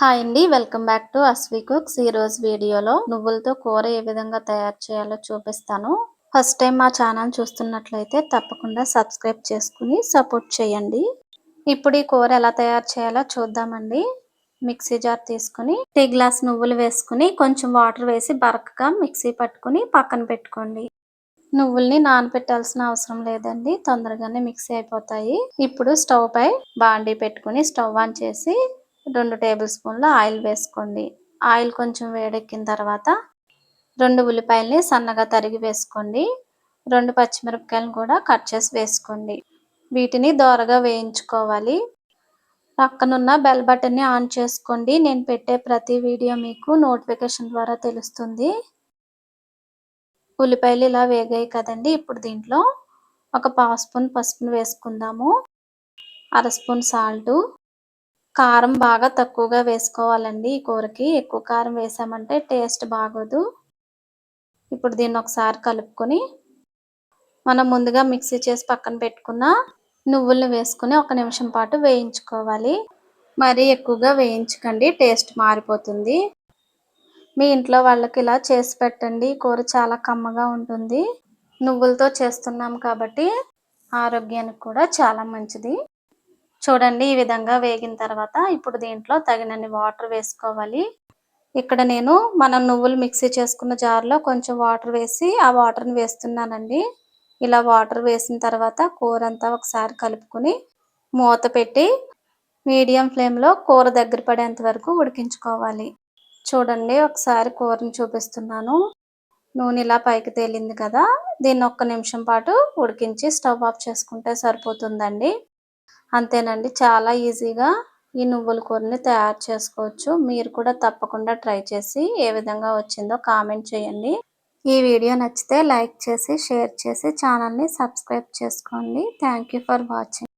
Hi అండి welcome back to Aswi cooks. ఈ వీడియోలో నువ్వులతో కూర ఏ విధంగా తయారు చేయాలో చూపిస్తాను. ఫస్ట్ టైం మా ఛానల్ చూస్తున్నట్లయితే తప్పకుండా సబ్స్క్రైబ్ చేసుకుని సపోర్ట్ చేయండి. ఇప్పుడు ఈ కూర ఎలా తయారు చేయాలో చూద్దామండి. మిక్సీ జార్ తీసుకుని టీ గ్లాస్ నువ్వులు వేసుకుని కొంచెం వాటర్ వేసి బరకగా మిక్సీ పట్టుకుని పక్కన పెట్టుకోండి. నువ్వుల్ని నానబెట్టాల్సిన అవసరం లేదండి తొందరగానే మిక్సీ అయిపోతాయి. ఇప్పుడు స్టవ్ పై బాండీ పెట్టుకుని స్టవ్ ఆన్ చేసి రెండు టేబుల్ స్పూన్ల ఆయిల్ వేసుకోండి. ఆయిల్ కొంచెం వేడెక్కిన తర్వాత రెండు ఉల్లిపాయల్ని సన్నగా తరిగి వేసుకోండి. రెండు పచ్చిమిరపకాయలను కూడా కట్ చేసి వేసుకోండి. వీటిని దోరగా వేయించుకోవాలి. పక్కనున్న బెల్ బటన్ని ఆన్ చేసుకోండి. నేను పెట్టే ప్రతి వీడియో మీకు నోటిఫికేషన్ ద్వారా తెలుస్తుంది. ఉల్లిపాయలు ఇలా వేగాయి కదండి. ఇప్పుడు దీంట్లో ఒక పావు స్పూన్ పసుపును వేసుకుందాము. అర స్పూన్ సాల్టు. కారం బాగా తక్కువగా వేసుకోవాలండి ఈ కూరకి. ఎక్కువ కారం వేసామంటే టేస్ట్ బాగోదు. ఇప్పుడు దీన్ని ఒకసారి కలుపుకొని మనం ముందుగా మిక్సీ చేసి పక్కన పెట్టుకున్న నువ్వుల్ని వేసుకుని ఒక నిమిషం పాటు వేయించుకోవాలి. మరీ ఎక్కువగా వేయించకండి టేస్ట్ మారిపోతుంది. మీ ఇంట్లో వాళ్ళకి ఇలా చేసి పెట్టండి కూర చాలా కమ్మగా ఉంటుంది. నువ్వులతో చేస్తున్నాం కాబట్టి ఆరోగ్యానికి కూడా చాలా మంచిది. చూడండి ఈ విధంగా వేగిన తర్వాత ఇప్పుడు దీంట్లో తగినన్ని వాటర్ వేసుకోవాలి. ఇక్కడ నేను మనం నువ్వులు మిక్సీ చేసుకున్న జార్లో కొంచెం వాటర్ వేసి ఆ వాటర్ని వేస్తున్నానండి. ఇలా వాటర్ వేసిన తర్వాత కూర అంతా ఒకసారి కలుపుకొని మూత పెట్టి మీడియం ఫ్లేమ్లో కూర దగ్గర పడేంత వరకు ఉడికించుకోవాలి. చూడండి ఒకసారి కూరని చూపిస్తున్నాను. నూనె ఇలా పైకి తేలింది కదా దీన్ని ఒక్క నిమిషం పాటు ఉడికించి స్టవ్ ఆఫ్ చేసుకుంటే సరిపోతుందండి. అంతేనండి. చాలా ఈజీగా ఈ నువ్వుల కూరని తయారు చేసుకోవచ్చు. మీరు కూడా తప్పకుండా ట్రై చేసి ఏ విధంగా వచ్చిందో కామెంట్ చేయండి. ఈ వీడియో నచ్చితే లైక్ చేసి షేర్ చేసి ఛానల్ని సబ్స్క్రైబ్ చేసుకోండి. Thank for watching.